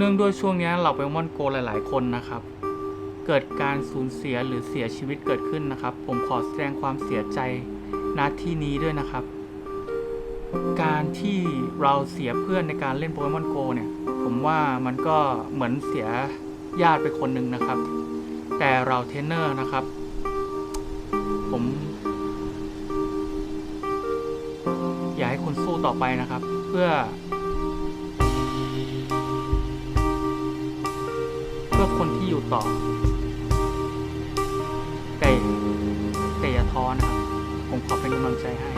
เนื่องด้วยช่วงนี้เราไปมอนโกหลาย ๆ คนนะครับ เกิดการสูญเสียหรือเสียชีวิตเกิดขึ้นนะครับ ผมขอแสดงความเสียใจณที่นี้ด้วยนะครับ การที่เราเสียเพื่อนในการเล่นโปเกมอนโกเนี่ย ผมว่ามันก็เหมือนเสียญาติไปคนหนึ่งนะครับ แต่เราเทรนเนอร์นะครับ ผม อยากให้คุณสู้ต่อไปนะครับ เพื่อ พื่อคนที่อยู่ต่อ แต่แต่อย่าท้อนะครับ ผมขอเป็นกำลังใจให้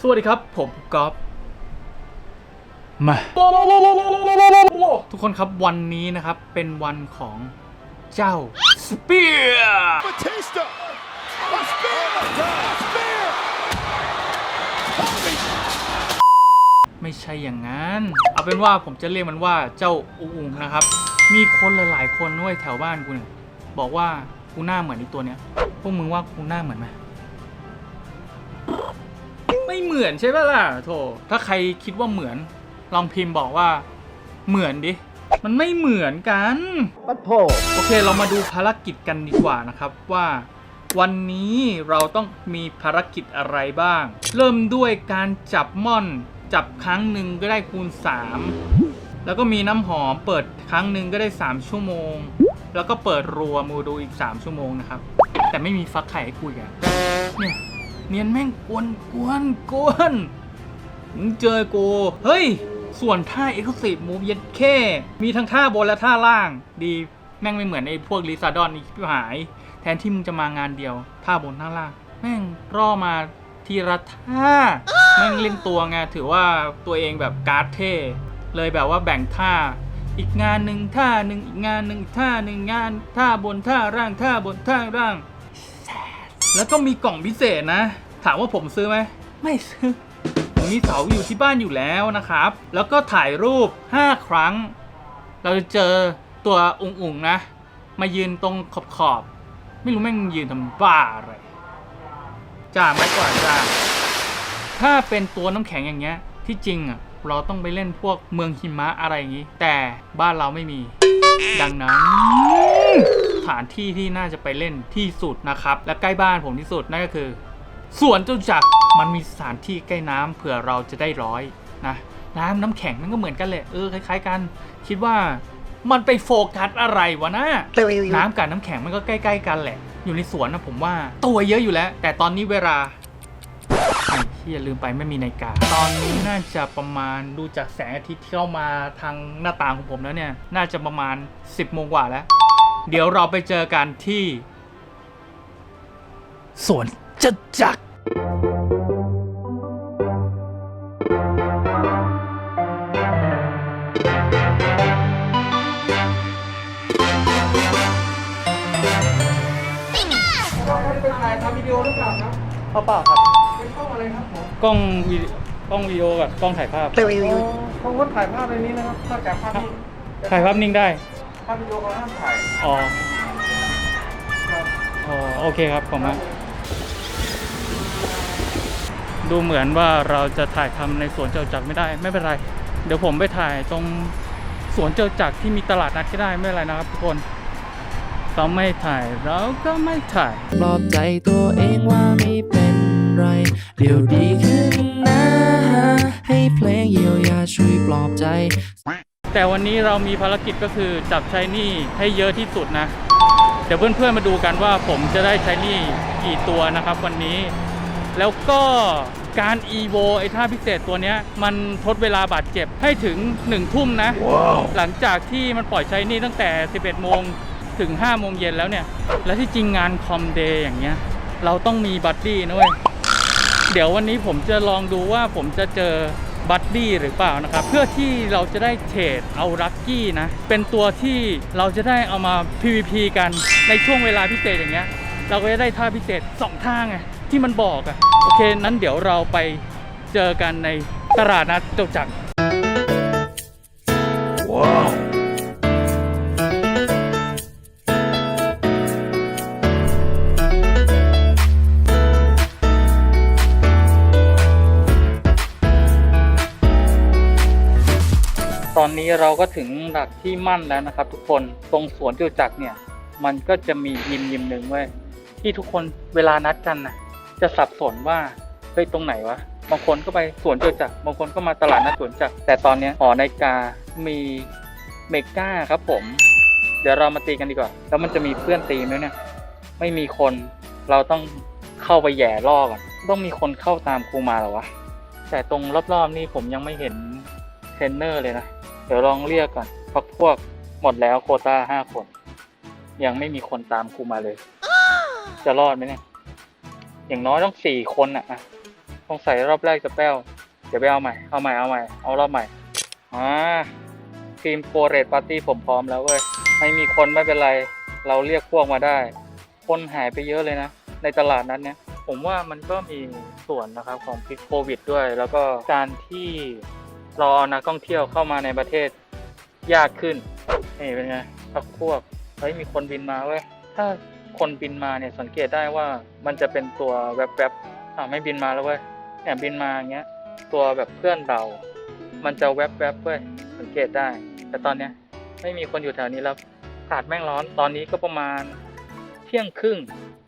สวัสดีครับ ผมก๊อฟมาทุกคนครับวันนี้นะครับเป็นวันของเจ้าสเปียร์ Batista! A spear! A spear! ไม่ใช่อย่างนั้น เอาเป็นว่าผมจะเรียกมันว่าเจ้าอุงนะครับ มีคนหลาย ๆ คนด้วยแถวบ้านกูเนี่ยบอกว่ากูหน้าเหมือนไอีตัวเนี้ย พวกมึงว่ากูหน้าเหมือนไหม ไม่เหมือนใช่ปะล่ะโถถ้าใครคิดว่าเหมือน ลองพิมพ์บอกว่า เหมือนดิ มันไม่เหมือนกัน ปัดโถ โอเค เรามาดูภารกิจกันดีกว่านะครับว่า วันนี้เราต้องมีภารกิจอะไรบ้าง เริ่มด้วยการจับม่อน จับครั้งหนึ่งก็ได้คูณ 3 แล้วก็มีน้ำหอมเปิดครั้งหนึ่งก็ได้ 3 ชั่วโมง แล้วก็เปิดรัวมูดูอีก 3 ชั่วโมงนะครับ แต่ไม่มีฟักไข่ให้คุยกันเนี่ยเนียนแม่งกวนกวนกวนมึงเจอกูเฮ้ย ส่วนท่าเอ็กซ์ i ีฟมูฟยัดแค่มีทั้งท่าบนและท่าล่างดี แม่งไม่เหมือนไอ้พวกลิซาดอนอีกที่หาย แทนที่มึงจะมางานเดียวท่าบนท่าล่าง แม่งร่อมาทีละท่าแม่งเล่นตัวไงถือว่าตัวเองแบบการ์ดเท่เลยแบบว่าแบ่งท่า อีกงานหนึ่งท่าหนึ่งอีกงานหนึ่งท่าหนึ่งงานท่าบนท่าล่างท่าบนท่าล่าง แล้วก็มีกล่องพิเศษนะ ถามว่าผมซื้อไหมไม่ซื้อผมมีเสาอยู่ที่บ้านอยู่แล้วนะครับ แล้วก็ถ่ายรูป 5 ครั้ง เราจะเจอ ตัวอุ๋งๆนะ มายืนตรงขอบขอบ ไม่รู้แม่งยืนทำบ้าอะไรจ้าไม่กว่าจ้าถ้าเป็นตัวน้ำแข็งอย่างเงี้ย ที่จริงอะเราต้องไปเล่นพวกเมืองหิมะอะไรอย่างงี้ แต่บ้านเราไม่มี ดังนั้นสถานที่ที่น่าจะไปเล่นที่สุดนะครับ และใกล้บ้านผมที่สุดนั่นก็คือสวนจตุจักรมันมีสถานที่ใกล้น้ำเผื่อเราจะได้ร้อยนะน้ำน้ำแข็งมันก็เหมือนกันแหละเออคล้าย ๆ กัน คิดว่า มันไปโฟกัสอะไรวะนะน้ำกับน้ำแข็งมันก็ใกล้ ๆ กันแหละ อยู่ในสวนนะผมว่า ตัวเยอะอยู่แล้ว แต่ตอนนี้เวลาไอ้ที่อย่าลืมไปไม่มีนาฬิกา ตอนนี้น่าจะประมาณดูจากแสงอาทิตย์ที่เข้ามาทางหน้าต่างของผมแล้วเนี่ย น่าจะประมาณ 10โมงกว่าแล้ว เดี๋ยวเราไปเจอกันที่สวนจตุจักร หรือเปล่าครับ เปล่าเปล่าครับเป็นช่องอะไรครับผมกล้องวิดีกล้องวิดีโอกับกล้องถ่ายภาพเขางดถ่ายภาพในนี้นะครับนอกจากภาพนี้ถ่ายภาพนิ่งได้ ภาพวิดีโอเขาห้ามถ่ายอ๋อครับอ๋อโอเคครับผมอะดูเหมือนว่าเราจะถ่ายทำในสวนเจ้าจักรไม่ได้ ไม่เป็นไร เดี๋ยวผมไปถ่ายตรงสวนเจ้าจักรที่มีตลาดนัดก็ได้ไม่เป็นไรนะครับทุกคน เขาไม่ถ่ายเราก็ไม่ถ่ายปลอบใจตัวเองว่าไม่เป็นไร เดี๋ยวดีขึ้นนะ ให้เพลงเยียวยาช่วยปลอบใจ แต่วันนี้เรามีภารกิจก็คือจับใช้หนี้ให้เยอะที่สุดนะ เดี๋ยวเพื่อนๆมาดูกันว่าผมจะได้ใช้หนี้กี่ตัวนะครับวันนี้ แล้วก็การ EVO ไอ้ท่าพิเศษตัวเนี้ยมันทดเวลาบาดเจ็บให้ถึง1ทุ่มนะหลังจากที่มันปล่อยใช้หนี้ตั้งแต่ 11 โมง ถึง5โมงเย็นแล้วเนี่ย และที่จริงงานคอมเดย์อย่างเงี้ย เราต้องมีบัดดี้นะเว้ย เดี๋ยววันนี้ผมจะลองดูว่าผมจะเจอบัดดี้หรือเปล่านะครับ เพื่อที่เราจะได้เทรดเอาลัคกี้นะ เป็นตัวที่เราจะได้เอามา PVP กันในช่วงเวลาพิเศษอย่างเงี้ย เราก็จะได้ท่าพิเศษ 2 ท่าไงที่มันบอกอะโอเค นั้นเดี๋ยวเราไปเจอกันในตลาดนัดจตุจักร เราก็ถึงหลักที่มั่นแล้วนะครับ ทุกคนตรงสวนจตุจักรเนี่ย มันก็จะมียิมยิมหนึ่งเว้ยที่ทุกคนเวลานัดกันนะจะสับสนว่าเฮ้ยตรงไหนวะบางคนก็ไปสวนจตุจักรบางคนก็มาตลาดนัดสวนจักรแต่ตอนนี้หอนาฬิกามีเมกาครับผม เดี๋ยวเรามาตีกันดีกว่า แล้วมันจะมีเพื่อนตีไหมเนี่ยไม่มีคนเราต้องเข้าไปแย่ล่อก่อนต้องมีคนเข้าตามครูมาหรอวะแต่ตรงรอบๆนี่ผมยังไม่เห็นเทรนเนอร์เลยนะ เดี๋ยวลองเรียกก่อนพักพวกหมดแล้วโคต้าห้าคน ยังไม่มีคนตามครูมาเลย จะรอดไหมเนี่ย อย่างน้อยต้องสี่คนอะอะต้องใส่รอบแรกจะแป้ว เดี๋ยวไปเอาใหม่ เอาใหม่ เอาใหม่ เอารอบใหม่ อ่าทีมโฟเรตปาร์ตี้ผมพร้อมแล้วเว้ย ไม่มีคนไม่เป็นไร เราเรียกพวกมาได้ คนหายไปเยอะเลยนะ ในตลาดนั้นเนี่ย ผมว่ามันก็มีส่วนนะครับของพิษโควิดด้วย แล้วก็การที่ รอานักท่องเที่ยวเข้ามาในประเทศยากขึ้นนี่เป็นไงพักพวกเฮ้ยมีคนบินมาเว้ยถ้าคนบินมาเนี่ยสังเกตได้ว่ามันจะเป็นตัวแวบๆอ่าไม่บินมาแล้วเว้ยเนี่ยบินมาอย่างเงี้ย ตัวแบบเพื่อนเรา มันจะแวบๆเว้ยสังเกตได้ แต่ตอนเนี้ยไม่มีคนอยู่แถวนี้แล้วอากาศแม่งร้อนตอนนี้ก็ประมาณเที่ยงครึ่ง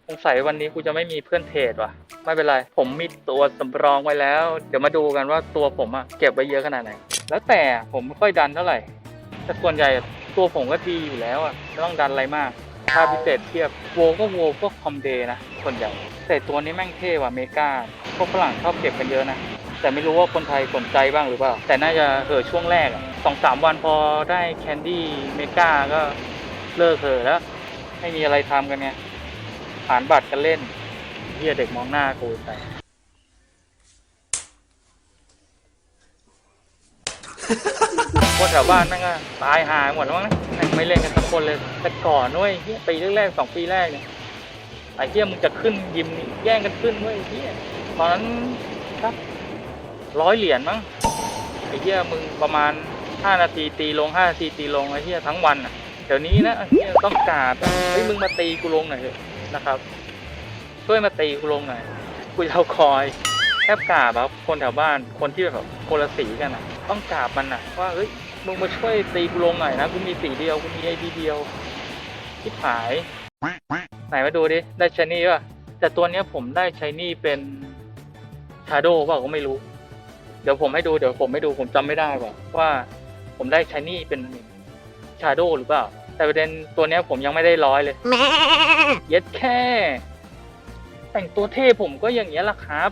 สงสัยวันนี้กูจะไม่มีเพื่อนเทรดว่ะ ไม่เป็นไร ผมมีตัวสำรองไว้แล้ว เดี๋ยวมาดูกันว่าตัวผมอะเก็บไว้เยอะขนาดไหน แล้วแต่ผมไม่ค่อยดันเท่าไหร่ แต่ส่วนใหญ่ตัวผมก็ดีอยู่แล้วอะไม่ต้องดันอะไรมาก ถ้าพิเศษเทียบโวก็โวพวกคอมเดย์นะส่วนใหญ่แต่ตัวนี้แม่งเท่ว่ะเมกาพวกฝรั่งชอบเก็บกันเยอะนะแต่ไม่รู้ว่าคนไทยสนใจบ้างหรือเปล่า แต่น่าจะเออช่วงแรกสองสามวันพอได้แคนดี้เมกาก็เลิกเหอะแล้ว ไม่มีอะไรทำกันไง ผ่านบัตรกันเล่นเฮียเด็กมองหน้ากูไปคนแถวบ้านแม่งก็ตายหายหมดแล้วมั้งแม่งไม่เล่นกันสักคนเลย แต่ก่อนด้วยเฮียปีแรกๆสองปีแรกเนี่ยไอ้เฮียมึงจะขึ้นยิมนี่แย่งกันขึ้นเว้ยไอ้เฮียตอนนั้นครับร้อยเหรียญมั้งไอ้เฮียมึงประมาณห้านาทีตีลงห้านาทีตีลงไอ้เฮียทั้งวันอะเดี๋ยวนี้นะไอ้เฮียต้องการเฮ้ยมึงมาตีกูลงหน่อยเถอะ นะครับ ช่วยมาตีกูลงหน่อยกูจะเอาคอยแทบกราบครับคนแถวบ้านคนที่แบบคนละสีกันอะ ต้องกราบมันอะ ว่าเฮ้ยมึงมาช่วยตีกูลงหน่อยนะกูมีสีเดียวกูมีไอดีเดียวทิบหายไหนมาดูดิได้ชายนี่ป่ะแต่ตัวเนี้ยผมได้ชายนี่เป็นชาโดว์เปล่าก็ไม่รู้ เดี๋ยวผมให้ดูเดี๋ยวผมไม่ดูผมจำไม่ได้ว่าว่าผมได้ชายนี่เป็นชาโดว์หรือเปล่า แต่ประเด็นตัวเนี้ยผมยังไม่ได้ร้อยเลยเย็ดแค่ แต่งตัวเท่ผมก็อย่างเงี้ยแหละครับ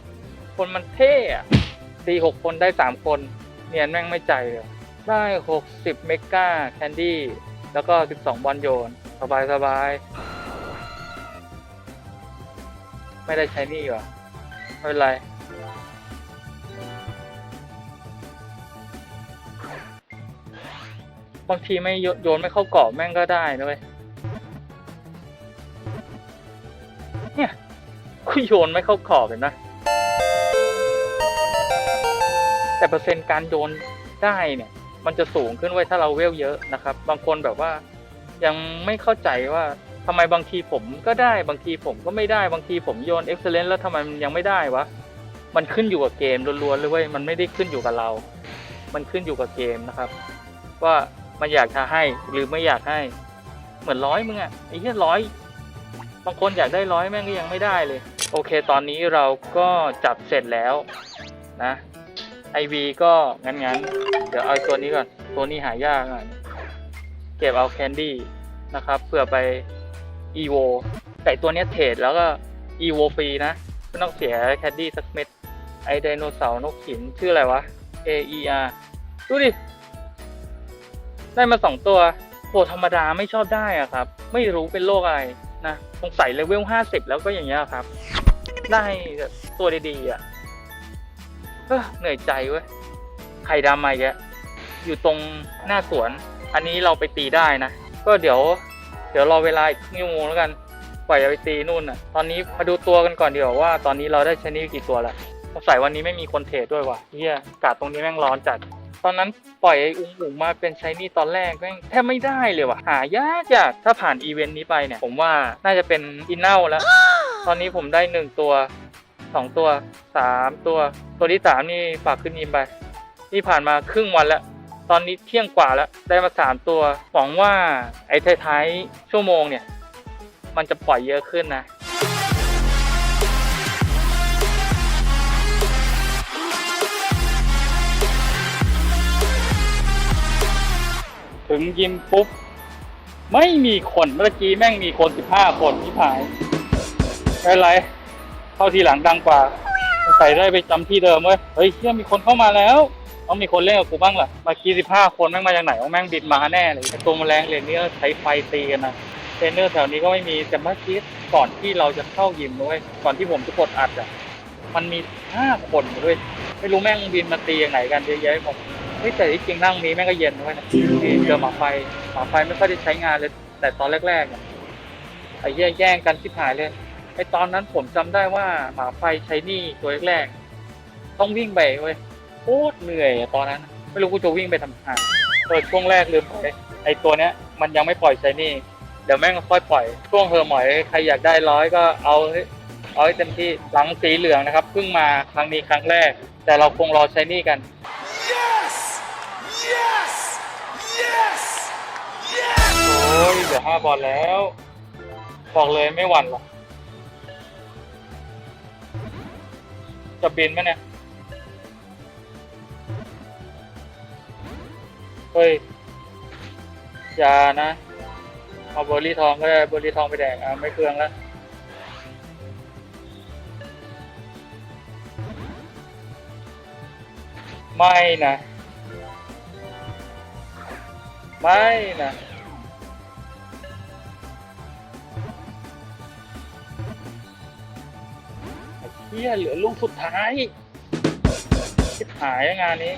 คนมันเท่อะตีหกคนได้สามคน เนียนแม่งไม่ใจเลยได้หกสิบเมกาแคนดี้แล้วก็สิบสองบอลโยน สบายสบายไม่ได้ใช้หนี่ว่ะไม่เป็นไรางทีไม่โยนไม่เข้ากรอบแม่งก็ได้นะเว้ยเนี่ยกูโยนไม่เข้ากรอบเห็นนะ แต่เปอร์เซ็นต์การโยนได้เนี่ย มันจะสูงขึ้นไว้ถ้าเราเวลเยอะนะครับ บางคนแบบว่ายังไม่เข้าใจว่าทำไมบางทีผมก็ได้บางทีผมก็ไม่ได้บางทีผมโยนเอ็กซ์เลนแล้วทำไมมันยังไม่ได้วะมันขึ้นอยู่กับเกมล้วนๆเลยเว้ยมันไม่ได้ขึ้นอยู่กับเรา มันขึ้นอยู่กับเกมนะครับ ว่า มันอยากจะให้หรือไม่อยากให้ เหมือนร้อยมึงอะไอ้เหี้ยร้อยบางคนอยากได้ร้อยแม่งก็ยังไม่ได้เลย โอเค ตอนนี้เราก็จับเสร็จแล้วนะไอวีก็งั้นๆเดี๋ยวเอาตัวนี้ก่อน ตัวนี้หายากอะเก็บเอาแคนดี้นะครับเพื่อไป EVO แต่ตัวนี้เทรดแล้วก็ EVO ฟรีนะไม่ต้องเสียแคนดี้สักเม็ดไอไดโนเสาร์นกหินชื่ออะไรวะ A E R ดูดิ ได้มาสองตัวโหธรรมดาไม่ชอบได้อะครับ ไม่รู้เป็นโรคอะไรนะสงสัยเลเวลห้าสิบแล้วก็อย่างเงี้ยครับ ได้ตัวดีๆอะเหนื่อยใจเว้ยไข่ดำมาอีกอยู่ตรงหน้าสวน อันนี้เราไปตีได้นะ ก็เดี๋ยว เดี๋ยวรอเวลาอีกครึ่งชั่วโมงแล้วกันปล่อยไปตีนู่นน่ะ ตอนนี้มาดูตัวกันก่อนดีกว่าว่า ตอนนี้เราได้ชนิดกี่ตัวละสงสัยวันนี้ไม่มีคนเทรดด้วยว่ะเฮียอากาศตรงนี้แม่งร้อนจัด ตอนนั้นปล่อยไอ้อุ้งอุ๋งมาเป็นชายนี่ตอนแรกแม่งแทบไม่ได้เลยว่ะหายากยากถ้าผ่านอีเวนต์นี้ไปเนี่ย ผมว่าน่าจะเป็นอินเน่าแล้ว ตอนนี้ผมได้หนึ่งตัวสองตัวสามตัว ตัวที่สามนี่ฝากขึ้นยิมไป นี่ผ่านมาครึ่งวันแล้วตตอนนี้เที่ยงกว่าแล้วได้มาสามตัวหวังว่าไอ้ท้ายๆชั่วโมงเนี่ย มันจะปล่อยเยอะขึ้นนะ ถึงยิมปุ๊บ ไม่มีคนเมื่อกี้แม่งมีคนสิบห้าคนที่หายไม่ไรเข้าทีหลังดังกว่าใส่ได้ไปจำที่เดิมเว้ยเฮ้ยเชี่ยมีคนเข้ามาแล้วต้องมีคนเล่นกับกูบ้างล่ะมื่อกี้สิบห้าคนแม่งมาจากไหนวะแม่งบินมาแน่เลยตัวแมลงเล่านี้ใช้ไฟตีกันนะเทรนเนอร์แถวนี้ก็ไม่มีแต่เมื่อกี้ก่อนที่เราจะเข้ายิมด้วยก่อนที่ผมจะกดอัดอะมันมีห้าคนด้วยไม่รู้แม่งบินมาตีอย่างไหนกันเยอะแยะหมด เฮ้ยแต่ที่จริงนั่งนี้แม่งก็เย็นด้วยนะนี่เจอหมาไฟหมาไฟไม่ค่อยได้ใช้งานเลย แต่ตอนแรกๆเนี่ยไอ้แย่แย่งกันที่หายเลยไอ้ตอนนั้นผมจำได้ว่าหมาไฟใช้นี่ตัวแรกๆต้องวิ่งไปเว้ยโคตรเหนื่อยอะตอนนั้น ไม่รู้กูจะวิ่งไปทำหาเปิดช่วงแรกลืมไปไอ้ตัวเนี้ยมันยังไม่ปล่อยใช้นี่เดี๋ยวแม่งค่อยปล่อยช่วงเฮอร์หมอยใครอยากได้ร้อยก็เอาให้เอาให้เต็มที่หลังสีเหลืองนะครับเพิ่งมาครั้งนี้ครั้งแรก แต่เราคงรอใช้นี่กัน ลือห้าบอลแล้ว บอกเลยไม่หวั่นหรอกจะบินไหมเนี่ย เฮ้ย อย่านะ เอาเบอร์รี่ทองก็ได้เบอร์รี่ทองไปแดกอะไม่เคืองแล้วไม่นะ ไม่นะ ฮียเหลือลูกสุดท้ายชิบหายงานนี้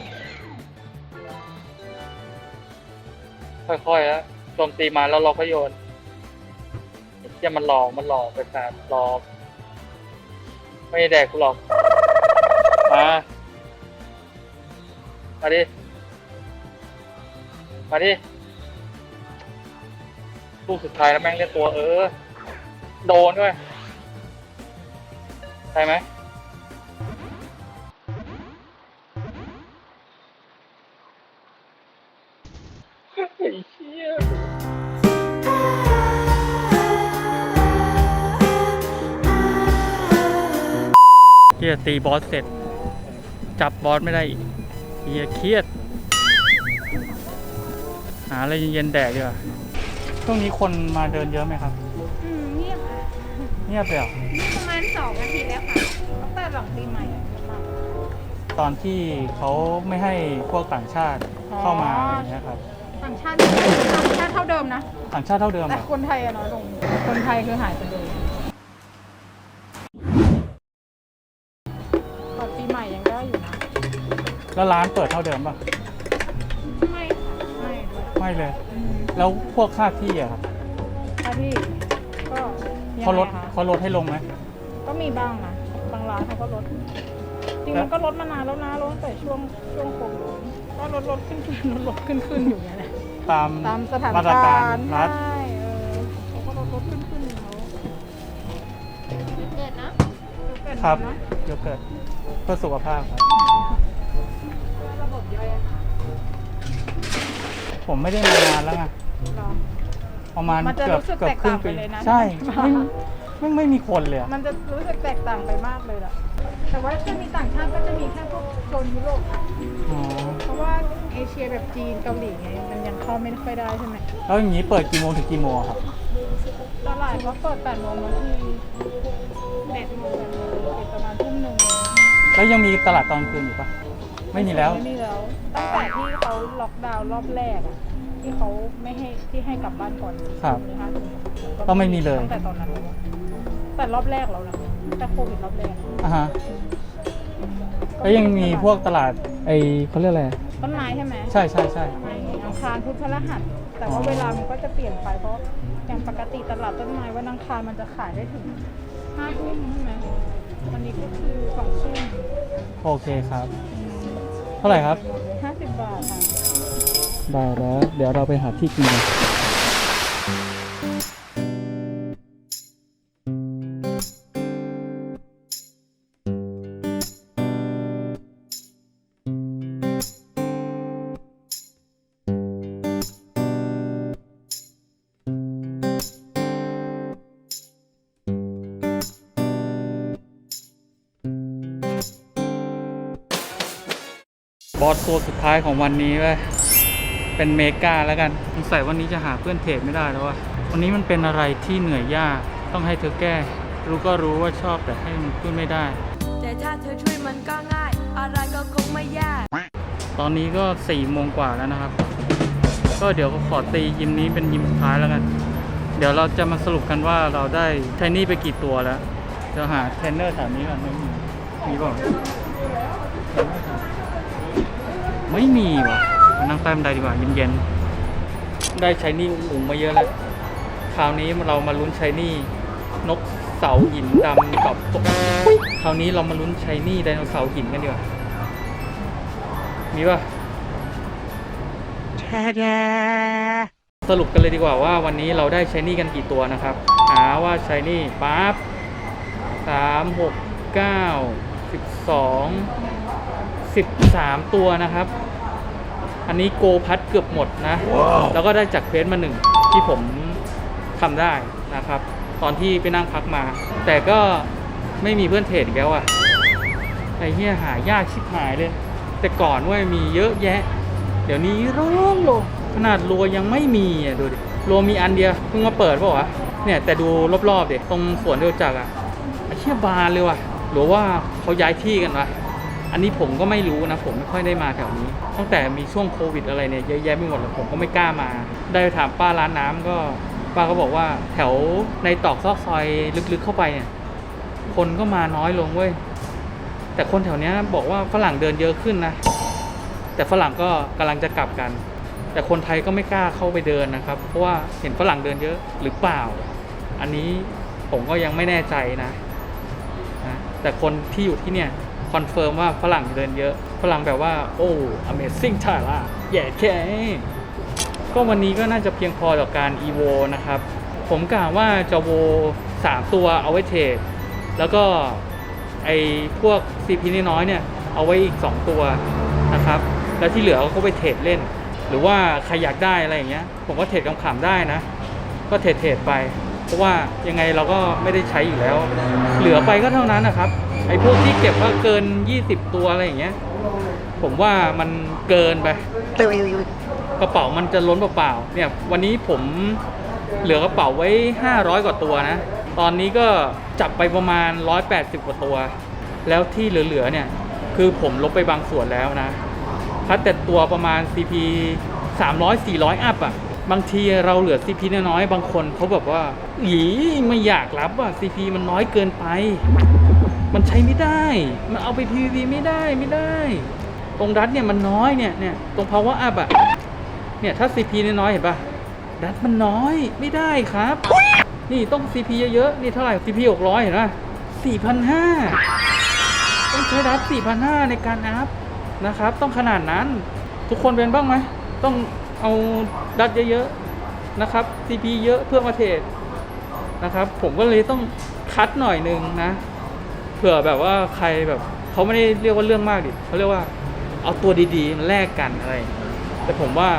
ค่อยๆแล้วโจมตีมาแล้วเราก็โยนเฮียมันหลอกมันหลอกไปสาดหลอก ไม่แดกกูหรอก มามาดิ มาดิลูกสุดท้ายแล้วแม่งเล่นตัวเออ โดนด้วยใช่ไหม ตีบอสเสร็จ จับบอสไม่ได้อีกเฮียเครียด หาอะไรเย็นๆแดกดีกว่าช่วงนี้คนมาเดินเยอะไหมครับ อืมเงียบค่ะเงียบเลยเหรอประมาณสองอาทิตย์แล้วค่ะตั้งแต่หลังปีใหม่อะประมาณตอนที่เขาไม่ให้พวกต่างชาติเข้ามาอะไรอย่างเงี้ยครับ ต่างชาติต่างชาติเท่าเดิมนะ ต่างชาติเท่าเดิมเหแต่รอคนไทยอะน้อยลง คนไทยคือหายไปเลย แล้วร้านเปิดเท่าเดิมป่ะ ไม่ค่ะไม่ด้วยไม่เลย อืมแล้วพวกค่าที่อะครับค่ะพี่ก็ยังเขาลดไงคะเขาลดให้ลงไหม ก็มีบ้างนะบางร้านเขาก็ลดจริงแล้ว มันก็ลดมานานแล้วนะลดตั้งแต่ช่วงช่วงโควิดก็ลดลดขึ้นขึ้นลดลดขึ้นขึ้นอยู่อย่างเงี้ยแหละตามตามสถานมาตรกาการรณ์รัฐใช่เออเขาก็ลดลดขึ้นขึ้นอยู่แล้วเกิดนะเกิดครับนะ โยเกิร์ตเพื่อสุขภาพครับ ผมไม่ได้มานานแล้วไงเหรอ ประมาณมันจะเกือบรู้สึกเกือบครึ่งแตกต่างไปปีเลยนะ ใช่ใช่ไม่ไหมไม่ไม่มีคนเลยอะมันจะรู้สึกแตกต่างไปมากเลยล่ะ แต่ว่าจะมีต่างชาติก็จะมีแค่พวกโซนยุโรป อ๋อเพราะว่าเอเชียแบบจีนเกาหลีไงมันยังเข้าไม่ค่อยได้ใช่ไหมแล้วอย่างนี้เปิดกี่โมงถึงกี่โมงอะครับตลาดก็เปิด8โมงบางที8โมง8โมงปิดประมาณทุ่มหนึ่งแล้วยังมีตลาดตอนคืนอยู่ปะ ไม่มีแล้ว ไม่มีแล้ว ตั้งแต่ที่เขาล็อกดาวน์รอบแรกอะที่เขาไม่ให้ที่ให้กลับบ้านก่อนครับใช่ไหมคะก็ไม่มีเลย ตั้งแต่ตอนนั้นแล้วอะแต่รอบแรกแล้วนะแต่โควิดรอบแรกอะฮะแล้วยังมีพวกตลาดไอเขาเรียกอะไร ต้นไม้ใช่ไหม ใช่ใช่ใช่อังคารพุธพฤหัสแต่ว่าเวลามันก็จะเปลี่ยนไปเพราะอย่างปกติตลาดต้นไม้วันอังคารมันจะขายได้ถึงห้าทุ่มใช่ไหมวันนี้ก็คือสองทุ่มโอเคครับ เท่าไหร่ครับห้าสิบบาทค่ะ ได้แล้ว เดี๋ยวเราไปหาที่กินกัน อสตัวสุดท้ายของวันนี้เว้ยเป็นเมกาแล้วกันสงสัยวันนี้จะหาเพื่อนเทรดไม่ได้แล้ววะวันนี้มันเป็นอะไรที่เหนื่อยยากต้องให้เธอแก้ รู้ก็รู้ว่าชอบแต่ให้มันพูดไม่ได้ แต่ถ้าเธอช่วยมันก็ง่าย อะไรก็คงไม่ยาก ตอนนี้ก็สี่โมงกว่าแล้วนะครับ ก็เดี๋ยวขอตียิมนี้เป็นยิมสุดท้ายแล้วกัน เดี๋ยวเราจะมาสรุปกันว่าเราได้ไทนี่ไปกี่ตัวแล้วเดี๋ยวหาเทรนเนอร์แถวนี้ก่อนไม่มีมีเปล่า ไม่มีว่ะมานั่งใต้บันไดดีกว่าเย็นๆ ได้ใช้นี่อุ๋งมาเยอะแล้ว คราวนี้เรามาลุ้นใช้นี่นกเสาหินดำกับตกอุ๊ยคราวนี้เรามาลุ้นใช้นี่ไดโนเสาร์หินกันดีกว่า มีป่ะสรุปกันเลยดีกว่าว่าวันนี้เราได้ใช้นี่กันกี่ตัวนะครับ หาว่าใช้นี่ปั๊บสามหกเก้าสิบสอง สิบสามตัวนะครับ อันนี้โกพัดเกือบหมดนะแล้วก็ได้จากเควสมาหนึ่งที่ผมทำได้นะครับ ตอนที่ไปนั่งพักมา แต่ก็ไม่มีเพื่อนเทรดอีกแล้วอะไอ้เหี้ยหายากชิบหายเลย แต่ก่อนเว่ามีเยอะแยะ เดี๋ยวนี้โล่งโลงขนาดรัวยังไม่มีอะดูดิรัวมีอันเดียวเพิ่งมาเปิดเปล่าวะเนี่ยแต่ดูรอบๆดิตรงสวนเดียวจักรอะไอ้เชี่ยบานเลยว่ะหรือว่าเขาย้ายที่กันวะ อันนี้ผมก็ไม่รู้นะ ผมไม่ค่อยได้มาแถวนี้ ตั้งแต่มีช่วงโควิดอะไรเนี่ยเยอะแยะไปหมดเลยผมก็ไม่กล้ามา ได้ถามป้าร้านน้ำก็ป้าก็บอกว่าแถวในตอกซอกซอยลึกๆเข้าไปเนี่ยคนก็มาน้อยลงเว้ยแต่คนแถวนี้บอกว่าฝรั่งเดินเยอะขึ้นนะ แต่ฝรั่งก็กำลังจะกลับกัน แต่คนไทยก็ไม่กล้าเข้าไปเดินนะครับ เพราะว่าเห็นฝรั่งเดินเยอะหรือเปล่า อันนี้ผมก็ยังไม่แน่ใจนะ แต่คนที่อยู่ที่เนี่ย คอนเฟิร์มว่าฝรั่งเดินเยอะ ฝรั่งแบบว่า โอ้ amazing ถ่ายละแย่แค่ก็วันนี้ก็น่าจะเพียงพอต่อการ evo นะครับ ผมกล่าวว่าจะโว 3 ตัวเอาไว้เทรดแล้วก็ไอ้พวก CP น้อยๆเนี่ย เอาไว้อีก 2 ตัวนะครับ แล้วที่เหลือก็ไปเทรดเล่น หรือว่าใครอยากได้อะไรอย่างเงี้ย ผมก็เทรดขำได้นะ ก็เทรดเทรดไป เพราะว่ายังไงเราก็ไม่ได้ใช้อยู่แล้ว เหลือไปก็เท่านั้นนะครับ ไอ้พวกที่เก็บว่าเกิน 20 ตัวอะไรอย่างเงี้ย ผมว่ามันเกินไป กระเป๋ามันจะล้นเปล่าๆ เนี่ย วันนี้ผมเหลือกระเป๋าไว้ 500 กว่าตัวนะ ตอนนี้ก็จับไปประมาณ 180 กว่าตัว แล้วที่เหลือๆ เนี่ย คือผมลบไปบางส่วนแล้วนะพัดแต่ตัวประมาณ CP 300 400 อัพอะ บางทีเราเหลือ CP น้อยๆ บางคนเขาแบบว่า อีไม่อยากรับอะ CP มันน้อยเกินไป มันใช้ไม่ได้ มันเอาไป PVP ไม่ได้ไม่ได้ ตรงดัตเนี่ยมันน้อยเนี่ยเนี่ยตรง power up อะเนี่ยถ้า CP น้อยๆเห็นปะดัตมันน้อยไม่ได้ครับ นี่ต้อง CP เยอะๆนี่เท่าไหร่ CP 600 เห็นปะ4,500 ต้องใช้ดัต4,500 ในการอัพนะครับ ต้องขนาดนั้นทุกคนเป็นบ้างไหม ต้องเอาดัตเยอะๆนะครับ CP เยอะเพื่อมาเทรดนะครับ ผมก็เลยต้องคัดหน่อยหนึงนะ ผื่อแบบว่าใครแบบเขาไม่ได้เรียกว่าเรื่องมากดิเขาเรียกว่าเอาตัวดีๆมาแลกกันอะไรแต่ผมว่า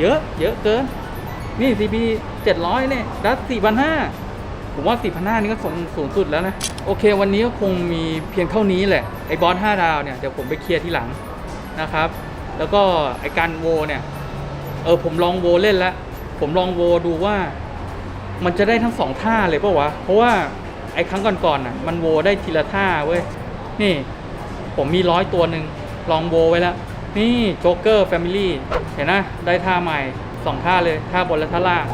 เยอะ เยอะเกิน นี่ CP 700 เนี่ย ดัต4,500 ผมว่า 4,500 นี่ก็สูงสูงสุดแล้วนะ โอเค วันนี้ก็คงมีเพียงเท่านี้แหละ ไอ้บอส 5 ดาวเนี่ย เดี๋ยวผมไปเคลียร์ที่หลังนะครับ แล้วก็ไอ้การโวเนี่ย เออ ผมลองโวเล่นแล้ว ผมลองโวดูว่า มันจะได้ทั้งสองท่าเลยปะวะ เพราะว่า ไอ้ครั้งก่อนๆน่ะมันโวได้ทีละท่าเว้ย นี่ ผมมีร้อยตัวหนึ่งลองโวไว้แล้ว นี่โจ๊กเกอร์แฟมิลี่เห็นนะ ได้ท่าใหม่สองท่าเลยท่าบนและท่าล่าง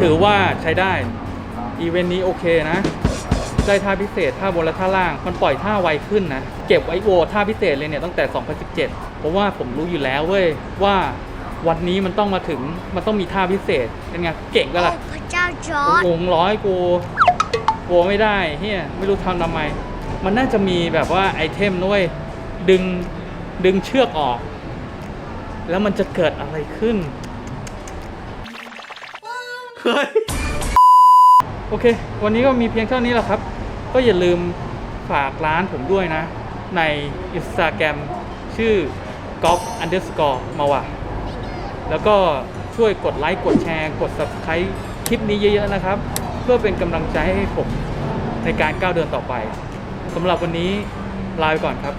ถือว่าใช้ได้ อีเวนต์นี้โอเคนะ ได้ท่าพิเศษท่าบนและท่าล่าง มันปล่อยท่าไวขึ้นนะ เก็บไว้โวท่าพิเศษเลยเนี่ยตั้งแต่ 2017 เพราะว่าผมรู้อยู่แล้วเว้ยว่าวันนี้มันต้องมาถึงมันต้องมีท่าพิเศษเป็นไงเก่งก็ล่ะ พระเจ้าจอร์ดโงร้อยกูกลัวไม่ได้เฮียไม่รู้ทำทำไม มันน่าจะมีแบบว่าไอเทมด้วยดึงดึงเชือกออก แล้วมันจะเกิดอะไรขึ้น เฮ้ย โอเค วันนี้ก็มีเพียงเท่านี้แหละครับ ก็อย่าลืมฝากร้านผมด้วยนะ ใน Instagram ชื่อ golf underscore มาว่ะแล้วก็ช่วยกดไลค์ กดแชร์ กด subscribe คลิปนี้เยอะๆนะครับ เพื่อเป็นกำลังใจให้ผมในการก้าวเดินต่อไปสำหรับวันนี้ลาไปก่อนครับ